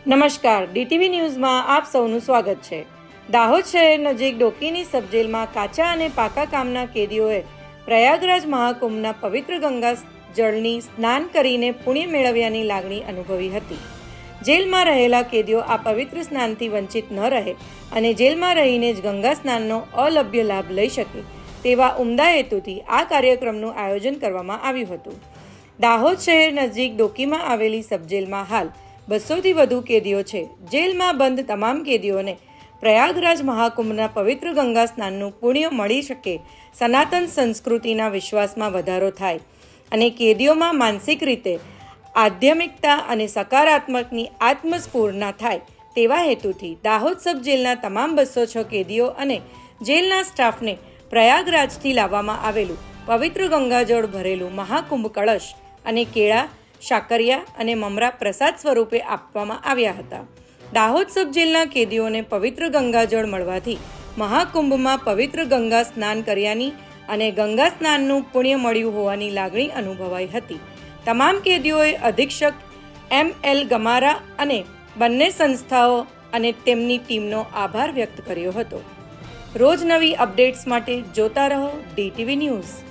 નમસ્કાર, ડીટીવી ન્યૂઝમાં આપ સૌનું સ્વાગત છે. દાહોદ શહેર નજીક ડોકીની સબજેલમાં કાચા અને પાકા કામના કેદીઓએ પ્રયાગરાજ મહાકુંભના પવિત્ર ગંગા જળની સ્નાન કરીને પુણ્ય મેળવ્યાની લાગણી અનુભવી હતી. જેલમાં રહેલા કેદીઓ આ પવિત્ર સ્નાનથી વંચિત ન રહે અને જેલમાં રહીને જ ગંગા સ્નાનનો અલભ્ય લાભ લઈ શકે તેવા ઉમદા હેતુથી આ કાર્યક્રમનું આયોજન કરવામાં આવ્યું હતું. દાહોદ શહેર નજીક ડોકીમાં આવેલી સબજેલમાં હાલ બસોથી વધુ કેદીઓ છે. જેલમાં બંધ તમામ કેદીઓને પ્રયાગરાજ મહાકુંભના પવિત્ર ગંગા સ્નાનનું પુણ્ય મળી શકે. સનાતન સંસ્કૃતિના વિશ્વાસમાં વધારો થાય અને કેદીઓમાં માનસિક રીતે આધ્યાત્મિકતા અને સકારાત્મકની આત્મસ્ફૂર્ણા થાય તેવા હેતુથી દાહોદ સબ જેલના તમામ બસો છ કેદીઓ અને જેલના સ્ટાફને પ્રયાગરાજથી લાવવામાં આવેલું પવિત્ર ગંગાજળ ભરેલું મહાકુંભ કળશ અને કેળા શાકરિયા અને મમરા પ્રસાદ સ્વરૂપે આપવામાં આવ્યા હતા. દાહોદ સબ કેદીઓને પવિત્ર ગંગાજળ મળવાથી મહાકુંભમાં પવિત્ર ગંગા સ્નાન કર્યાની અને ગંગા સ્નાનનું પુણ્ય મળ્યું હોવાની લાગણી અનુભવાઈ હતી. તમામ કેદીઓએ અધિક્ષક એમ એલ ગમારા અને બંને સંસ્થાઓ અને તેમની ટીમનો આભાર વ્યક્ત કર્યો હતો. રોજ નવી અપડેટ્સ માટે જોતા રહો ડીટીવી ન્યૂઝ.